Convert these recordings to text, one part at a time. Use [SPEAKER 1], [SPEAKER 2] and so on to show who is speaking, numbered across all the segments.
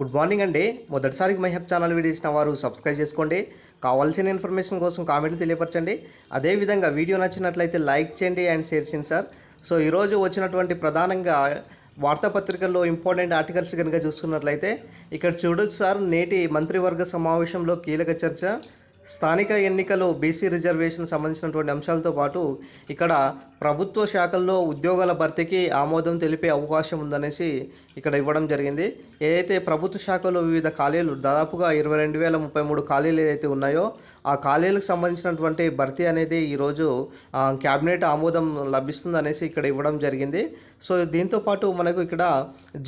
[SPEAKER 1] Good morning అండి. మొదటిసారికి మైహబ్ channel video ఇచ్చిన వారు సబ్స్క్రైబ్ చేసుకోండి. కావాల్సిన ఇన్ఫర్మేషన్ కోసం కామెంట్లు తెలియపరచండి. అదేవిధంగా వీడియో నచ్చినట్లయితే లైక్ చేయండి అండ్ షేర్ చేయండి సార్. సో ఈరోజు వచ్చినటువంటి ప్రధానంగా వార్తాపత్రికల్లో ఇంపార్టెంట్ ఆర్టికల్స్ కనుక చూసుకున్నట్లయితే ఇక్కడ చూడొచ్చు సార్ నేటి మంత్రివర్గ సమావేశంలో కీలక చర్చ. స్థానిక ఎన్నికలు బీసీ రిజర్వేషన్ సంబంధించినటువంటి అంశాలతో పాటు ఇక్కడ ప్రభుత్వ శాఖల్లో ఉద్యోగాల భర్తీకి ఆమోదం తెలిపే అవకాశం ఉందనేసి ఇక్కడ ఇవ్వడం జరిగింది. ఏదైతే ప్రభుత్వ శాఖలో వివిధ ఖాళీలు దాదాపుగా ఇరవై రెండు వేల ముప్పై మూడు ఖాళీలు ఏదైతే ఉన్నాయో ఆ ఖాళీలకు సంబంధించినటువంటి భర్తీ అనేది ఈరోజు క్యాబినెట్ ఆమోదం లభిస్తుంది అనేసి ఇక్కడ ఇవ్వడం జరిగింది. సో దీంతో పాటు మనకు ఇక్కడ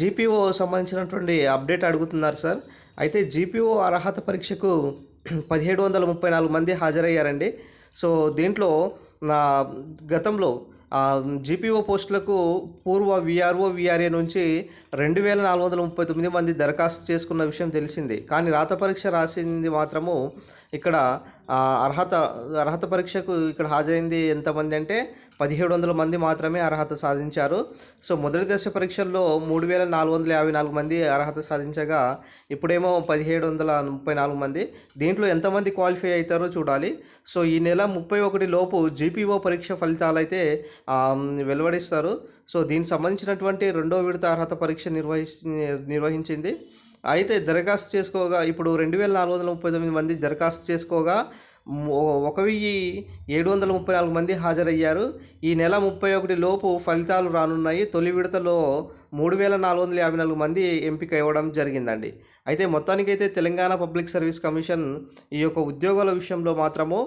[SPEAKER 1] జీపీఓ సంబంధించినటువంటి అప్డేట్ అడుగుతున్నారు సార్. అయితే జీపీఓ అర్హత పరీక్షకు పదిహేడు వందల ముప్పై నాలుగు మంది హాజరయ్యారండి. సో దీంట్లో నా గతంలో జీపీఓ పోస్టులకు పూర్వ విఆర్ఓ విఆర్ఏ నుంచి రెండు వేల నాలుగు వందల ముప్పై తొమ్మిది మంది దరఖాస్తు చేసుకున్న విషయం తెలిసింది. కానీ రాత పరీక్ష రాసింది మాత్రము ఇక్కడ అర్హత అర్హత పరీక్షకు ఇక్కడ హాజరైంది ఎంతమంది అంటే పదిహేడు వందల మంది మాత్రమే అర్హత సాధించారు. సో మొదటి దశ పరీక్షల్లో మూడు వేల నాలుగు వందల యాభై నాలుగు మంది అర్హత సాధించగా ఇప్పుడేమో పదిహేడు వందల ముప్పై నాలుగు మంది. దీంట్లో ఎంతమంది క్వాలిఫై అవుతారో చూడాలి. సో ఈ నెల ముప్పై ఒకటి లోపు జీపీఓ పరీక్ష ఫలితాలు అయితే వెలువడిస్తారు. సో దీనికి సంబంధించినటువంటి రెండో విడత అర్హత పరీక్ష నిర్వహి నిర్వహించింది. అయితే దరఖాస్తు చేసుకోగా ఇప్పుడు రెండు వేల నాలుగు వందల ముప్పై తొమ్మిది మంది దరఖాస్తు చేసుకోగా ఒక వెయ్యి ఏడు వందల ముప్పై నాలుగు మంది హాజరయ్యారు. ఈ నెల ముప్పై ఒకటి లోపు ఫలితాలు రానున్నాయి. తొలి విడతలో మూడు వేల నాలుగు వందల యాభై నాలుగు మంది ఎంపిక ఇవ్వడం జరిగిందండి. అయితే మొత్తానికైతే తెలంగాణ పబ్లిక్ సర్వీస్ కమిషన్ ఈ యొక్క ఉద్యోగాల విషయంలో మాత్రము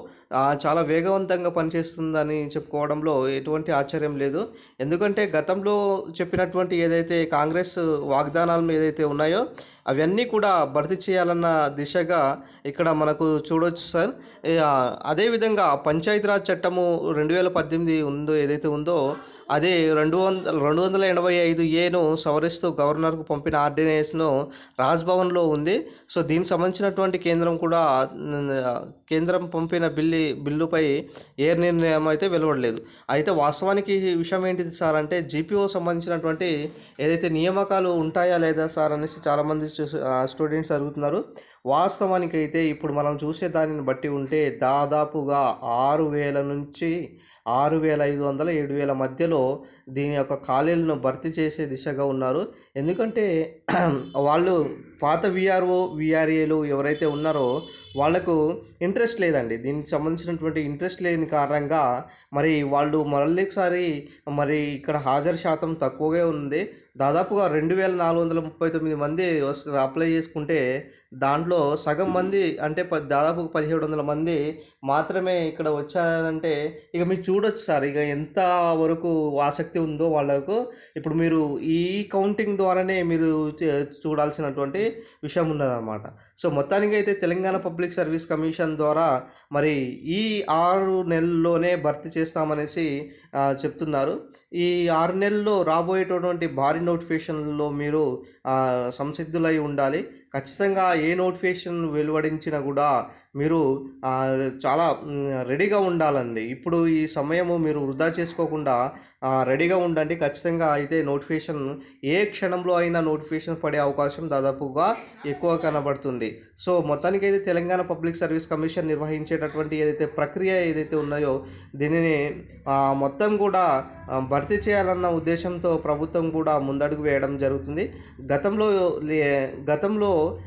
[SPEAKER 1] చాలా వేగవంతంగా పనిచేస్తుందని చెప్పుకోవడంలో ఎటువంటి ఆశ్చర్యం లేదు. ఎందుకంటే గతంలో చెప్పినటువంటి ఏదైతే కాంగ్రెస్ వాగ్దానాలు ఏదైతే ఉన్నాయో అవన్నీ కూడా భర్తీ చేయాలన్న దిశగా ఇక్కడ మనకు చూడవచ్చు సార్. అదేవిధంగా పంచాయతీరాజ్ చట్టము రెండు వేల పద్దెనిమిది ఉందో ఏదైతే ఉందో అదే రెండు వందల రెండు వందల ఎనభై ఐదు ఏను సవరిస్తూ గవర్నర్కు పంపిన ఆర్డినెన్స్ను రాజ్భవన్లో ఉంది. సో దీనికి సంబంధించినటువంటి కేంద్రం కూడా కేంద్రం పంపిన బిల్లు బిల్లుపై ఏ నిర్ణయం అయితే వెలువడలేదు. అయితే వాస్తవానికి విషయం ఏంటిది సార్ అంటే జీపీఓ సంబంధించినటువంటి ఏదైతే నియామకాలు ఉంటాయా లేదా సార్ అనేసి చాలామంది స్టూడెంట్స్ అడుగుతున్నారు. వాస్తవానికి అయితే ఇప్పుడు మనం చూసే దానిని బట్టి ఉంటే దాదాపుగా ఆరు వేల నుంచి ఆరు వేల ఐదు వందల ఏడు వేల మధ్యలో దీని యొక్క ఖాళీలను భర్తీ చేసే దిశగా ఉన్నారు. ఎందుకంటే వాళ్ళు పాత విఆర్ఓ విఆర్ఏలు ఎవరైతే ఉన్నారో వాళ్ళకు ఇంట్రెస్ట్ లేదండి. దీనికి సంబంధించినటువంటి ఇంట్రెస్ట్ లేని కారణంగా మరి వాళ్ళు మరొకసారి మరి ఇక్కడ హాజరు శాతం తక్కువగా ఉంది. దాదాపుగా రెండు వేల నాలుగు వందల ముప్పై తొమ్మిది మంది వస్తారు అప్లై చేసుకుంటే దాంట్లో సగం మంది అంటే ప దాదాపు పదిహేడు వందల మంది మాత్రమే ఇక్కడ వచ్చారంటే ఇక మీరు చూడొచ్చు సార్. ఇక ఎంత వరకు ఆసక్తి ఉందో వాళ్ళకు. ఇప్పుడు మీరు ఈ కౌంటింగ్ ద్వారానే మీరు చే- చూడాల్సినటువంటి విషయం ఉన్నదన్నమాట. సో మొత్తానికి అయితే తెలంగాణ పబ్లిక్ సర్వీస్ కమిషన్ ద్వారా మరి ఈ ఆరు నెలల్లోనే భర్తీ చేస్తామనేసి చెప్తున్నారు. ఈ ఆరు నెలల్లో రాబోయేటటువంటి భారీ నోటిఫికేషన్లో మీరు సంసిద్ధులై ఉండాలి. ఖచ్చితంగా ఏ నోటిఫికేషన్ వెలువడించినా కూడా మీరు చాలా రెడీగా ఉండాలండి. ఇప్పుడు ఈ సమయము మీరు వృధా చేసుకోకుండా రెడీగా ఉండండి. ఖచ్చితంగా అయితే నోటిఫికేషన్ ఏ క్షణంలో అయినా నోటిఫికేషన్ పడే అవకాశం దాదాపుగా ఎక్కువ కనబడుతుంది. సో మొత్తానికైతే తెలంగాణ పబ్లిక్ సర్వీస్ కమిషన్ నిర్వహించేటటువంటి ఏదైతే ప్రక్రియ ఏదైతే ఉన్నాయో దీనిని మొత్తం కూడా భర్తీ చేయాలన్న ఉద్దేశంతో ప్రభుత్వం కూడా ముందడుగు వేయడం జరుగుతుంది. గతంలో లే- గతంలో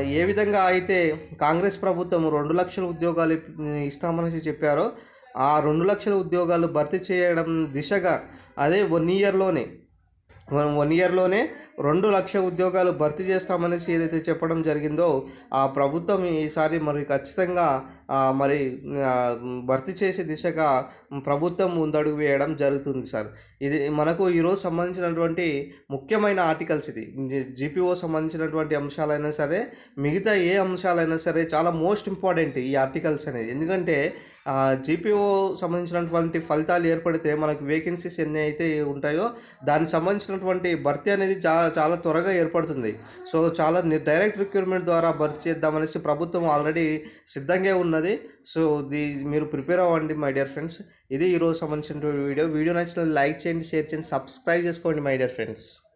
[SPEAKER 1] ఏ విధంగా అయితే కాంగ్రెస్ ప్రభుత్వం రెండు లక్షల ఉద్యోగాలు ఇస్తామని చెప్పారో ఆ రెండు లక్షల ఉద్యోగాలు భర్తీ చేయడం దిశగా అదే వన్ ఇయర్లోనే వన్ ఇయర్లోనే రెండు లక్ష ఉద్యోగాలు భర్తీ చేస్తామనేసి ఏదైతే చెప్పడం జరిగిందో ఆ ప్రభుత్వం ఈసారి మరి ఖచ్చితంగా మరి భర్తీ చేసే దిశగా ప్రభుత్వం ముందడుగు వేయడం జరుగుతుంది సార్. ఇది మనకు ఈరోజు సంబంధించినటువంటి ముఖ్యమైన ఆర్టికల్స్ ఇది. జీపీఓ సంబంధించినటువంటి అంశాలైనా సరే మిగతా ఏ అంశాలైనా సరే చాలా మోస్ట్ ఇంపార్టెంట్ ఈ ఆర్టికల్స్ అనేది ఎందుకంటే జీపీఓ సంబంధించినటువంటి ఫలితాలు ఏర్పడితే మనకు వేకెన్సీస్ ఎన్ని అయితే ఉంటాయో దానికి సంబంధించినటువంటి భర్తీ అనేది చాలా చాలా త్వరగా ఏర్పడుతుంది. సో చాలా ని- డైరెక్ట్ రిక్రూట్మెంట్ ద్వారా భర్తీ చేద్దామనేసి ప్రభుత్వం ఆల్రెడీ సిద్ధంగా ఉన్నది. సో ది మీరు ప్రిపేర్ అవ్వండి మై డియర్ ఫ్రెండ్స్ ఇది ఈరోజు సంబంధించిన వీడియో. వీడియో నచ్చిన లైక్ చేయండి షేర్ చేయండి సబ్స్క్రైబ్ చేసుకోండి మై డియర్ ఫ్రెండ్స్